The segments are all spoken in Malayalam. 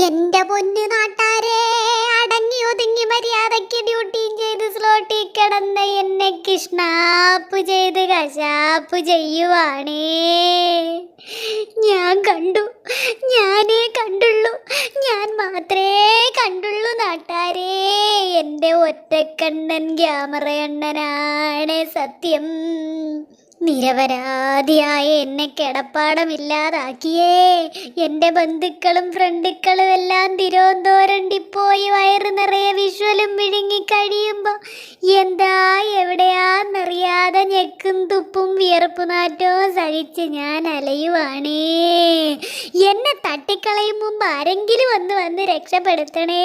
എന്റെ പൊന്നു നാട്ടാരെ അടങ്ങി ഒതുങ്ങി മര്യാദയ്ക്ക് ഡ്യൂട്ടിയും ചെയ്ത് സ്ലോട്ടി കിടന്ന എന്നെ കൃഷ്ണാപ്പ് ചെയ്ത് കശാപ്പ് ചെയ്യുവാണേ. ഞാൻ കണ്ടു ഞാനേ കണ്ടുള്ളൂ ഞാൻ മാത്രമേ കണ്ടുള്ളൂ നാട്ടാരെ. എന്റെ ഒറ്റക്കണ്ണൻ ക്യാമറ അണ്ണനാണ് സത്യം. നിരപരാധിയായ എന്നെ കിടപ്പാടമില്ലാതാക്കിയേ. എന്റെ ബന്ധുക്കളും ഫ്രണ്ടുക്കളും എല്ലാം തിരുവനന്തപുരണ്ടിപ്പോയി വയറ് നിറയെ വിഷ്വലും വിഴുങ്ങി കഴിയുമ്പോൾ എന്താ എവിടെയാന്നറിയാതെ ഞെക്കും തുപ്പും വിയർപ്പു നാറ്റവും സഹിച്ച് ഞാൻ അലയുവാണേ. എന്നെ തട്ടിക്കളയും മുമ്പ് ആരെങ്കിലും ഒന്ന് വന്ന് രക്ഷപ്പെടുത്തണേ.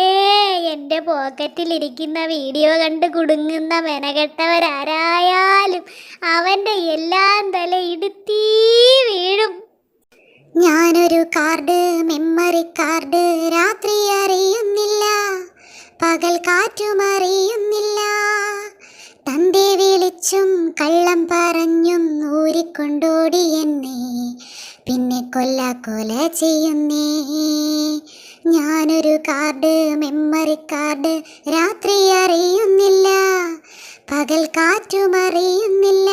എന്റെ പോക്കറ്റിലിരിക്കുന്ന വീഡിയോ കണ്ട് കുടുങ്ങുന്ന മെനകെട്ടവരാരായാലും അവന്റെ എല്ലാം തല ഇടുത്തീ വീഴും. ഞാനൊരു കാർഡ് മെമ്മറി കാർഡ് രാത്രി അറിയുന്നില്ല. പകൽ കാറ്റും അറിയുന്നില്ല. കള്ളം പറഞ്ഞും ഊരിക്കൊണ്ടോടി എന്നെ. പിന്നെ കൊല്ല കൊല ചെയ്യുന്നേ. ഞാനൊരു കാർഡ് മെമ്മറി കാർഡ് രാത്രി അറിയുന്നില്ല. പകൽ കാറ്റും അറിയുന്നില്ല.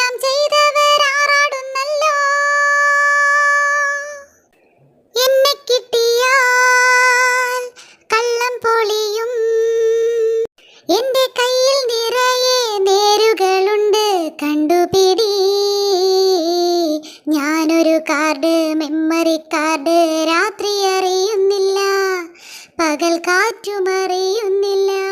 തെറ്റെല്ലാം ചെയ്തവരാറാടുന്നല്ലോ. എന്നെ കിട്ടിയാൽ കള്ളം പൊളിയും. എന്റെ കയ്യിൽ നിറയെ നേരുകളുണ്ട് കണ്ടുപിടി. ഞാനൊരു കാർഡ് മെമ്മറി കാർഡ് രാത്രി അറിയുന്നില്ല. പകൽ കാറ്റും അറിയുന്നില്ല